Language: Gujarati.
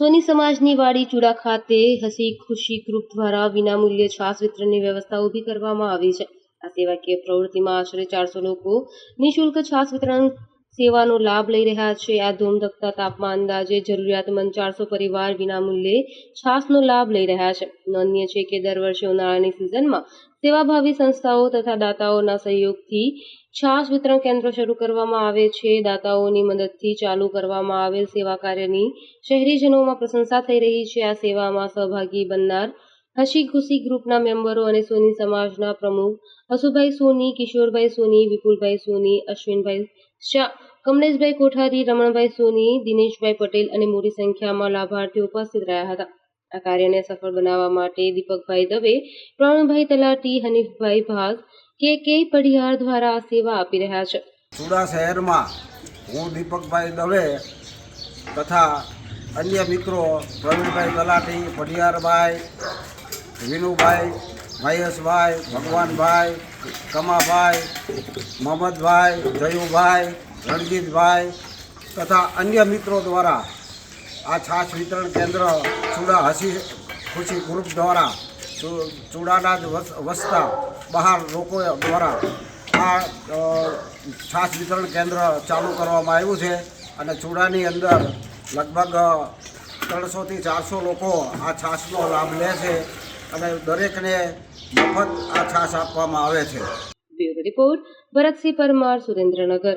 સોની સમાજની વાડી ચુડા ખાતે હસી ખુશી ગ્રુપ દ્વારા વિનામૂલ્યે છાસ વિતરણની વ્યવસ્થા ઊભી કરવામાં આવી છે. આ સેવાકીય પ્રવૃત્તિમાં આશરે ચારસો લોકો નિઃશુલ્ક છાસ વિતરણ સેવાનો લાભ લઈ રહ્યા છે. આ ધૂમધકતા તાપમાં અંદાજે જરૂરિયાતમંદ ચારસો પરિવાર વિનામૂલ્યે છાસનો લાભ લઈ રહ્યા છે. નોંધનીય છે કે દર વર્ષે ઉનાળાની સિઝનમાં સેવાભાવી સંસ્થાઓ તથા દાતાઓના સહયોગથી છાસ વિતરણ કેન્દ્ર શરૂ કરવામાં આવે છે. દાતાઓની મદદથી ચાલુ કરવામાં આવેલ સેવા કાર્યની શહેરીજનોમાં પ્રશંસા થઈ રહી છે. આ સેવામાં સહભાગી બનનાર હસી ખુશી ગ્રુપના મેમ્બરો અને સોની સમાજના પ્રમુખ હસુભાઈ સોની, કિશોરભાઈ સોની, વિપુલભાઈ સોની, અશ્વિનભાઈ શાહ કમલેશભાઈ કોઠારી, રમણભાઈ સોની, દિનેશભાઈ પટેલ અને મોટી સંખ્યામાં લાભાર્થીઓ ઉપસ્થિત રહ્યા હતા. આ કાર્યને સફળ બનાવવા માટે દીપકભાઈ દવે, પ્રવીણભાઈ તલાટી, હનીફભાઈ ભાગ, કે કે પડિયાર દ્વારા સેવા આપી રહ્યા છે. ચુડા શહેરમાં હું દીપકભાઈ દવે તથા અન્ય મિત્રો પ્રવીણભાઈ તલાટી પડિયારભાઈ વિનુભાઈ મહેશભાઈ, ભગવાનભાઈ, કમાભાઈ, મોહમ્મદભાઈ, જયુભાઈ, રણજીતભાઈ તથા અન્ય મિત્રો દ્વારા આ છાશ વિતરણ કેન્દ્ર ચૂડા હસી ખુશી ગ્રુપ દ્વારા ચૂડાના જ વસ- વસતા બહાર લોકો દ્વારા આ છાશ વિતરણ કેન્દ્ર ચાલુ કરવામાં આવ્યું છે અને ચૂડાની અંદર લગભગ ત્રણસોથી ચારસો લોકો આ છાશનો લાભ લે છે. અને દરેકને મફત આ છાશ આપવામાં આવે છે. Bureau report Bharatsinh Parmar Surendranagar.